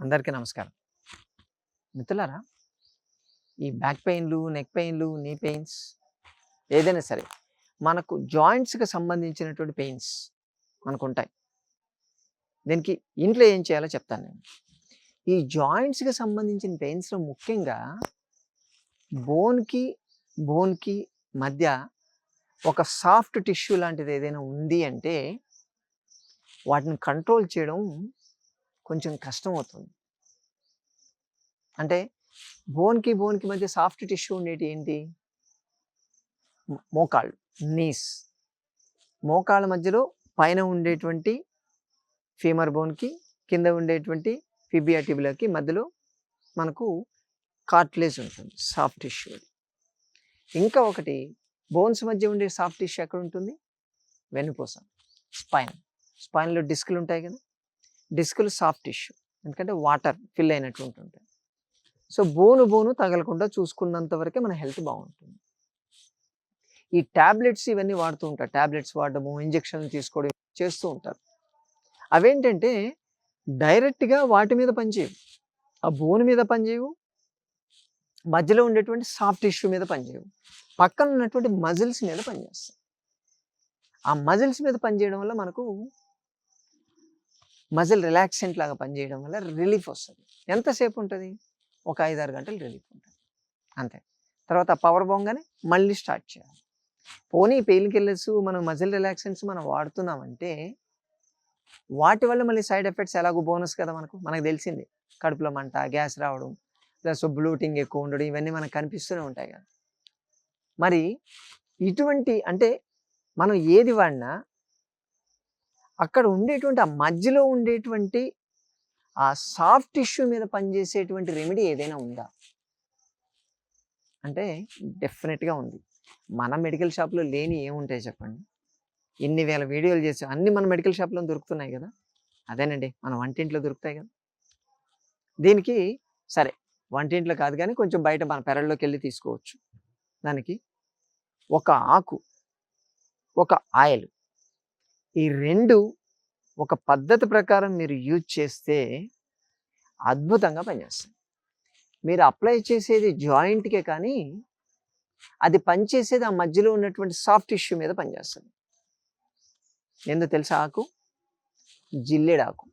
అందరికీ నమస్కారం. మిత్రులారా ఈ బ్యాక్ పెయిన్లు నెక్ పెయిన్లు నీ పెయిన్స్ ఏదైనా సరే మనకు జాయింట్స్కి సంబంధించినటువంటి పెయిన్స్ మనకు ఉంటాయి దీనికి ఇంట్లో ఏం చేయాలో చెప్తాను నేను. ఈ జాయింట్స్కి సంబంధించిన పెయిన్స్లో ముఖ్యంగా బోన్కి బోన్కి మధ్య ఒక సాఫ్ట్ టిష్యూ లాంటిది ఏదైనా ఉంది అంటే వాటిని కంట్రోల్ చేయడం కొంచెం కష్టం అవుతుంది అంటే బోన్కి బోన్కి మధ్య సాఫ్ట్ టిష్యూ ఉండేటి ఏంటి? మోకాళ్ళు నీస్. మోకాళ్ళ మధ్యలో పైన ఉండేటువంటి ఫీమర్ బోన్కి కింద ఉండేటువంటి ఫిబియా టిబులకి మధ్యలో మనకు కార్ట్లేజ్ ఉంటుంది సాఫ్ట్ టిష్యూ ఇంకా ఒకటి బోన్స్ మధ్య ఉండే సాఫ్ట్ టిష్యూ ఎక్కడ ఉంటుంది? వెన్నుపూస స్పైన్. స్పైన్లో డిస్కులు ఉంటాయి కదా? డిస్కులు సాఫ్ట్ టిష్యూ ఎందుకంటే వాటర్ ఫిల్ అయినట్టు ఉంటుంటాయి సో బోను బోను తగలకుండా చూసుకున్నంత వరకే మన హెల్త్ బాగుంటుంది. ఈ టాబ్లెట్స్ ఇవన్నీ వాడుతూ ఉంటారు. ట్యాబ్లెట్స్ వాడడము ఇంజక్షన్లు తీసుకోవడం చేస్తూ ఉంటారు. అవేంటంటే డైరెక్ట్గా వాటి మీద పనిచేయవు ఆ బోన్ మీద పనిచేయవు మధ్యలో ఉండేటువంటి సాఫ్ట్ టిష్యూ మీద పనిచేయవు పక్కన ఉన్నటువంటి మజిల్స్ మీద పనిచేస్తాయి ఆ మజిల్స్ మీద పనిచేయడం వల్ల మనకు మజిల్ రిలాక్సెంట్ లాగా పనిచేయడం వల్ల రిలీఫ్ వస్తుంది. ఎంతసేపు ఉంటుంది ఒక ఐదారు గంటలు రిలీఫ్ ఉంటుంది. అంతే. తర్వాత పవర్ బొంగని మళ్ళీ స్టార్ట్ చేయాలి. పోనీ పెయిన్ కిల్లర్స్ మనం మజిల్ రిలాక్సెంట్స్ మనం వాడుతున్నామంటే వాటి వల్ల మళ్ళీ సైడ్ ఎఫెక్ట్స్ ఎలాగో బోనస్ కదా మనకు? మనకు తెలిసింది. కడుపులో మంట గ్యాస్ రావడం ప్లస్ బ్లూటింగ్ ఎక్కువ ఉండడం ఇవన్నీ మనకు కనిపిస్తూనే ఉంటాయి కదా. మరి ఇటువంటి అంటే మనం ఏది వాడినా అక్కడ ఉండేటువంటి ఆ మధ్యలో ఉండేటువంటి ఆ సాఫ్ట్ టిష్యూ మీద పనిచేసేటువంటి రెమెడీ ఏదైనా ఉందా? అంటే డెఫినెట్గా ఉంది. మన మెడికల్ షాప్లో లేని ఏముంటాయి చెప్పండి? ఇన్ని వేల వీడియోలు చేసి అన్ని మన మెడికల్ షాప్లో దొరుకుతున్నాయి కదా? అదేనండి మన వంటింట్లో దొరుకుతాయి కదా? దీనికి సరే వంటింట్లో కాదు కానీ కొంచెం బయట మన పెరల్లోకి వెళ్ళి తీసుకోవచ్చు. దానికి ఒక ఆకు ఒక ఆయిల్. ఈ రెండు ఒక పద్ధతి ప్రకారం మీరు యూజ్ చేస్తే అద్భుతంగా పనిచేస్తుంది. మీరు అప్లై చేసేది జాయింట్కే కానీ అది పనిచేసేది ఆ మధ్యలో ఉన్నటువంటి సాఫ్ట్ ఇష్యూ మీద పనిచేస్తుంది. ఎందుకు తెలుసా ఆకు? జిల్లేడు ఆకు.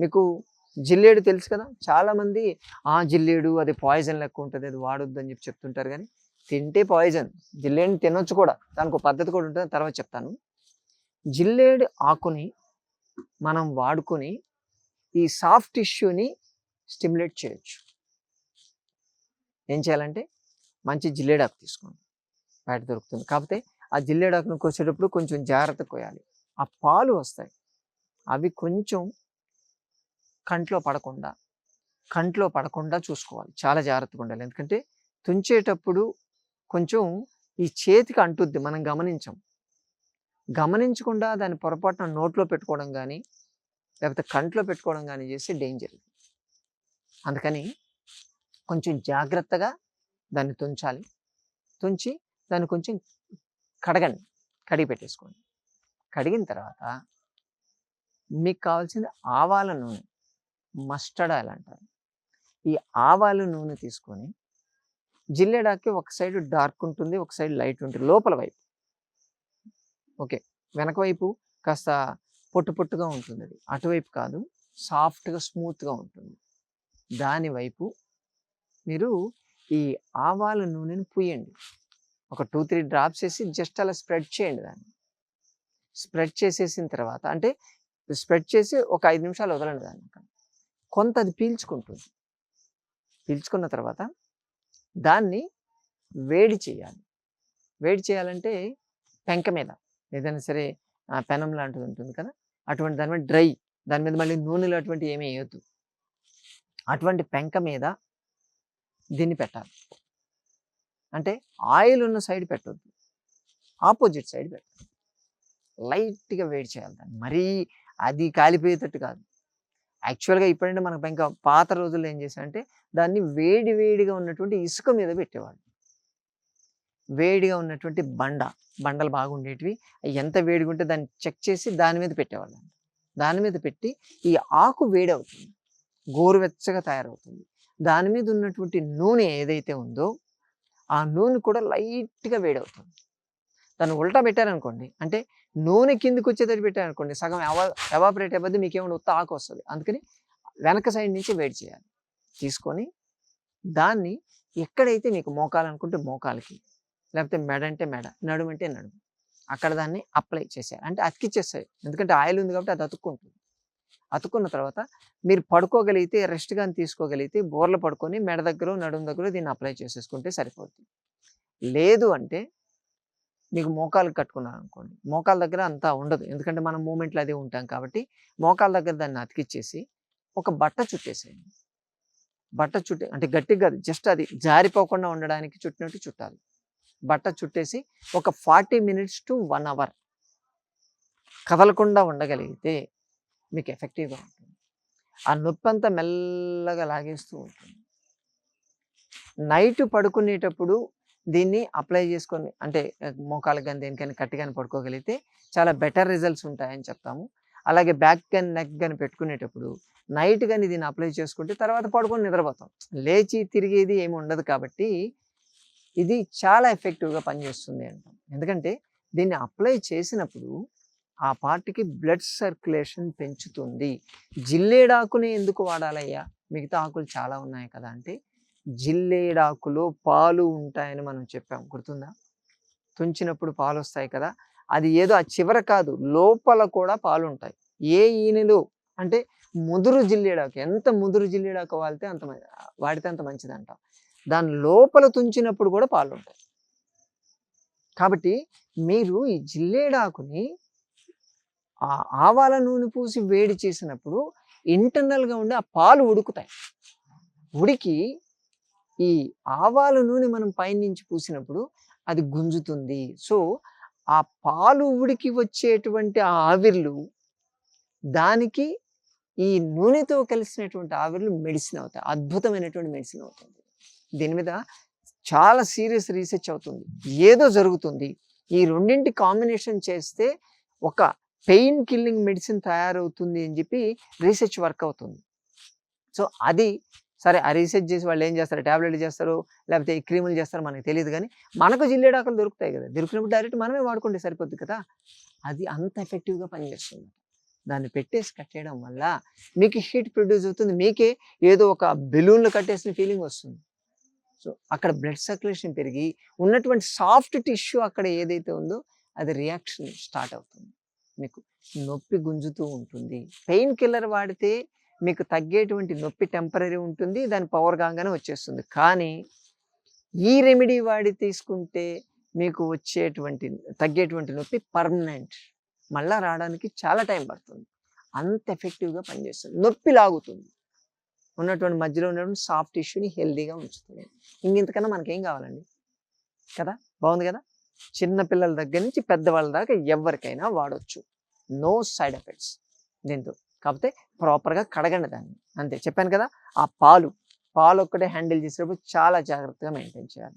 మీకు జిల్లేడు తెలుసు కదా? చాలామంది ఆ జిల్లేడు అది పాయిజన్ లెక్క ఉంటుంది అది వాడొద్దు అని చెప్పి చెప్తుంటారు కానీ తింటే పాయిజన్. జిల్లేడుని తినొచ్చు కూడా. దానికి ఒక పద్ధతి కూడా ఉంటుంది తర్వాత చెప్తాను. జిల్లేడు ఆకుని మనం వాడుకొని ఈ సాఫ్ట్ టిష్యూని స్టిమ్యులేట్ చేయొచ్చు. ఏం చేయాలంటే మంచి జిల్లేడాకు తీసుకోండి. బయట దొరుకుతుంది. కాకపోతే ఆ జిల్లేడాకును కోసేటప్పుడు కొంచెం జాగ్రత్త కోయాలి. ఆ పాలు వస్తాయి. అవి కొంచెం కంట్లో పడకుండా కంట్లో పడకుండా చూసుకోవాలి. చాలా జాగ్రత్తగా ఉండాలి. ఎందుకంటే తుంచేటప్పుడు కొంచెం ఈ చేతికి అంటుద్ది. మనం గమనించం. గమనించకుండా దాన్ని పొరపాటున నోట్లో పెట్టుకోవడం కానీ లేకపోతే కంట్లో పెట్టుకోవడం కానీ చేస్తే డేంజర్. అందుకని కొంచెం జాగ్రత్తగా దాన్ని తుంచాలి. తుంచి దాన్ని కొంచెం కడగండి. కడిగి పెట్టేసుకోండి. కడిగిన తర్వాత మీకు కావాల్సింది ఆవాల నూనె. మస్టర్డ్ ఆయిల్ అంటారు. ఈ ఆవాల నూనె తీసుకొని జిల్లెడాకి ఒక సైడ్ డార్క్ ఉంటుంది ఒక సైడ్ లైట్ ఉంటుంది. లోపల వైపు ఓకే. వెనకవైపు కాస్త పొట్టు పొట్టుగా ఉంటుంది అది అటువైపు కాదు సాఫ్ట్గా స్మూత్గా ఉంటుంది. దాని వైపు మీరు ఈ ఆవాల నూనెను పూయండి ఒక టూ త్రీ డ్రాప్స్ వేసి జస్ట్ అలా స్ప్రెడ్ చేయండి దాన్ని. స్ప్రెడ్ చేసేసిన తర్వాత అంటే స్ప్రెడ్ చేసి ఒక ఐదు నిమిషాలు వదలండి దాన్ని కొంత అది పీల్చుకుంటుంది. పీల్చుకున్న తర్వాత దాన్ని వేడి చేయాలి. వేడి చేయాలంటే పెంక మీద. ఏదైనా సరే పెనం లాంటిది ఉంటుంది కదా! అటువంటి దాని మీద డ్రై దాని మీద మళ్ళీ నూనెలు అటువంటి ఏమీ వేయద్దు. అటువంటి పెంక మీద దీన్ని పెట్టాలి. అంటే ఆయిల్ ఉన్న సైడ్ పెట్టొద్దు. ఆపోజిట్ సైడ్ పెట్టాలి. లైట్గా వేడి చేయాలి దాన్ని. మరీ అది కాలిపోయేటట్టు కాదు. యాక్చువల్గా ఇప్పుడంటే మనకు ఇంకా పాత రోజుల్లో ఏం చేశారంటే దాన్ని వేడి వేడిగా ఉన్నటువంటి ఇసుక మీద పెట్టేవాళ్ళు. వేడిగా ఉన్నటువంటి బండ బండలు బాగుండేటివి. అవి ఎంత వేడిగా ఉంటే దాన్ని చెక్ చేసి దాని మీద పెట్టేవాళ్ళు. దాని మీద పెట్టి ఈ ఆకు వేడి అవుతుంది గోరువెచ్చగా తయారవుతుంది. దాని మీద ఉన్నటువంటి నూనె ఏదైతే ఉందో ఆ నూనె కూడా లైట్గా వేడవుతుంది. దాన్ని ఉల్టా పెట్టారనుకోండి అంటే నూనె కిందికి వచ్చేటట్టు పెట్టారనుకోండి సగం ఎవ ఎవాపరేట్ అయిపోద్ది మీకు ఏమైనా ఉత్త ఆకు వస్తుంది. అందుకని వెనక సైడ్ నుంచి వేడి చేయాలి. తీసుకొని దాన్ని ఎక్కడైతే మీకు మోకాలనుకుంటే మోకాలకి లేకపోతే మెడ అంటే మెడ నడుము అంటే నడుము. అక్కడ దాన్ని అప్లై చేసేయాలి అంటే అతికిచ్చేస్తాయి ఎందుకంటే ఆయిల్ ఉంది కాబట్టి అది అతుక్కుంటుంది. అతుక్కున్న తర్వాత మీరు పడుకోగలిగితే రెస్ట్ కానీ తీసుకోగలిగితే బోర్లు పడుకొని మెడ దగ్గర నడుము దగ్గర దీన్ని అప్లై చేసేసుకుంటే సరిపోతుంది లేదు అంటే మీకు మోకాలు కట్టుకున్నారు అనుకోండి మోకాల దగ్గర అంతా ఉండదు. ఎందుకంటే మనం మూమెంట్లో అదే ఉంటాం కాబట్టి మోకాల దగ్గర దాన్ని అతికిచ్చేసి ఒక బట్ట చుట్టేసేయండి. బట్ట చుట్టే అంటే గట్టిగా కాదు జస్ట్ అది జారిపోకుండా ఉండడానికి చుట్టినట్టు చుట్టాలి. బట్ట చుట్టేసి ఒక forty minutes to one hour కదలకుండా ఉండగలిగితే మీకు ఎఫెక్టివ్గా ఉంటుంది. ఆ నొప్పి అంతా మెల్లగా లాగేస్తూ ఉంటుంది. నైట్ పడుకునేటప్పుడు దీన్ని అప్లై చేసుకొని అంటే మోకాలు మోకాలకు కానీ దేనికైనా కట్టి కానీ పడుకోగలిగితే చాలా బెటర్ రిజల్ట్స్ ఉంటాయని చెప్తాము. అలాగే బ్యాక్ కానీ నెక్ కానీ పెట్టుకునేటప్పుడు నైట్ కానీ దీన్ని అప్లై చేసుకుంటే తర్వాత పడుకొని నిద్రపోతాం. లేచి తిరిగేది ఏమి ఉండదు కాబట్టి ఇది చాలా ఎఫెక్టివ్గా పనిచేస్తుంది అంటాం. ఎందుకంటే దీన్ని అప్లై చేసినప్పుడు ఆ పార్ట్కి బ్లడ్ సర్క్యులేషన్ పెంచుతుంది. జిల్లేడాకుని ఎందుకు వాడాలయ్యా? మిగతా ఆకులు చాలా ఉన్నాయి కదా అంటే జిల్లేడాకులో పాలు ఉంటాయని మనం చెప్పాం. గుర్తుందా? తుంచినప్పుడు పాలు వస్తాయి కదా. అది ఏదో ఆ చివర కాదు లోపల కూడా పాలు ఉంటాయి ఏ ఈనెలు? అంటే ముదురు జిల్లేడాకు ఎంత ముదురు జిల్లేడాకు వాడితే అంత వాడితే అంత మంచిది అంటాం దాని లోపల తుంచినప్పుడు కూడా పాలు ఉంటాయి కాబట్టి మీరు ఈ జిల్లేడాకుని ఆ ఆవాల నూనె పూసి వేడి చేసినప్పుడు ఇంటర్నల్గా ఉండే ఆ పాలు ఉడుకుతాయి. ఉడికి ఈ ఆవాల నూనె మనం పైనుంచి పూసినప్పుడు అది గుంజుతుంది. సో ఆ పాలు ఉడికి వచ్చేటువంటి ఆ ఆవిర్లు దానికి ఈ నూనెతో కలిసినటువంటి ఆవిర్లు మెడిసిన్ అవుతాయి. అద్భుతమైనటువంటి మెడిసిన్ అవుతుంది. దీని మీద చాలా సీరియస్ రీసెర్చ్ అవుతుంది. ఏదో జరుగుతుంది. ఈ రెండింటి కాంబినేషన్ చేస్తే ఒక పెయిన్ కిల్లింగ్ మెడిసిన్ తయారవుతుంది అని చెప్పి రీసెర్చ్ వర్క్ అవుతుంది. సో అది సరే ఆ రీసెర్చ్ చేసి వాళ్ళు ఏం చేస్తారు? ట్యాబ్లెట్ చేస్తారు లేకపోతే ఈ క్రీములు చేస్తారు మనకి తెలియదు కానీ మనకు జిల్లేడాకులు దొరుకుతాయి కదా. దొరికినప్పుడు డైరెక్ట్ మనమే వాడుకుంటే సరిపోద్ది కదా. అది అంత ఎఫెక్టివ్గా పనిచేస్తుంది. దాన్ని పెట్టేసి కట్టేయడం వల్ల మీకు హీట్ ప్రొడ్యూస్ అవుతుంది. మీకే ఏదో ఒక బెలూన్లు కట్టేసిన ఫీలింగ్ వస్తుంది. అక్కడ బ్లడ్ సర్క్యులేషన్ పెరిగి ఉన్నటువంటి సాఫ్ట్ టిష్యూ అక్కడ ఏదైతే ఉందో అది రియాక్షన్ స్టార్ట్ అవుతుంది. మీకు నొప్పి గుంజుతూ ఉంటుంది. పెయిన్ కిల్లర్ వాడితే మీకు తగ్గేటువంటి నొప్పి టెంపరీ ఉంటుంది దాని పవర్ కాగానే వచ్చేస్తుంది. కానీ ఈ రెమెడీ వాడి తీసుకుంటే మీకు వచ్చేటువంటి తగ్గేటువంటి నొప్పి పర్మనెంట్. మళ్ళా రావడానికి చాలా టైం పడుతుంది. అంత ఎఫెక్టివ్గా పనిచేస్తుంది. నొప్పి లాగుతుంది. ఉన్నటువంటి మధ్యలో ఉన్నటువంటి సాఫ్ట్ టిష్యూని హెల్దీగా ఉంచుతుంది. ఇంకెంతకన్నా మనకేం కావాలండి? కదా? బాగుంది కదా? చిన్న పిల్లల దగ్గర నుంచి పెద్దవాళ్ళ దాకా ఎవరికైనా వాడవచ్చు నో సైడ్ ఎఫెక్ట్స్ దీంతో. కాకపోతే ప్రాపర్గా కడగండి దాన్ని. అంతే. చెప్పాను కదా? ఆ పాలు. పాలు ఒక్కటే హ్యాండిల్ చేసేటప్పుడు చాలా జాగ్రత్తగా మెయింటైన్ చేయాలి.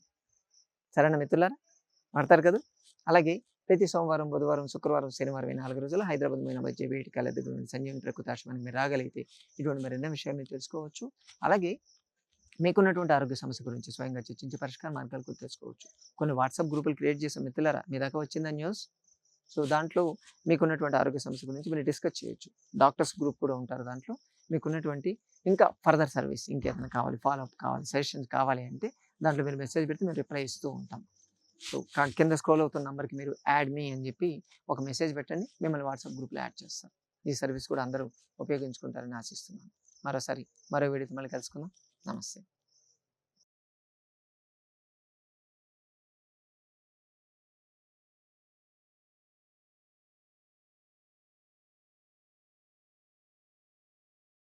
సరేనా మిత్రులారా? వాడతారు కదా? అలాగే ప్రతి సోమవారం బుధవారం శుక్రవారం శనివారం నాలుగు రోజులు హైదరాబాద్ మీద మధ్య వేటి కళ్ళ దగ్గర నుండి సంజీవని ప్రకృతి మీరు రాగలిగితే ఇటువంటి మరెన్నో విషయాలు మీరు తెలుసుకోవచ్చు. అలాగే మీకున్నటువంటి ఆరోగ్య సమస్య గురించి స్వయంగా చర్చించి పరిష్కార మార్గాలు కూడా తెలుసుకోవచ్చు. కొన్ని వాట్సాప్ గ్రూపులు క్రియేట్ చేసాం మిత్రులరా మీ దాకా వచ్చిందా న్యూస్? సో దాంట్లో మీకున్నటువంటి ఆరోగ్య సమస్య గురించి మీరు డిస్కస్ చేయొచ్చు. డాక్టర్స్ గ్రూప్ కూడా ఉంటారు దాంట్లో. మీకున్నటువంటి ఇంకా ఫర్దర్ సర్వీస్ ఇంకేమైనా కావాలి ఫాలోఅప్ కావాలి సజెషన్స్ కావాలి అంటే దాంట్లో మీరు మెసేజ్ పెడితే మేము రిప్లై ఇస్తూ ఉంటాం. సో కింద స్క్రోల్ అవుతున్న నెంబర్కి మీరు యాడ్ మీ అని చెప్పి ఒక మెసేజ్ పెట్టండి. మిమ్మల్ని వాట్సాప్ గ్రూప్లో యాడ్ చేస్తాం. ఈ సర్వీస్ కూడా అందరూ ఉపయోగించుకుంటారని ఆశిస్తున్నాను. మరోసారి మరో వీడియోతో మళ్ళీ కలుసుకుందాం. నమస్తే.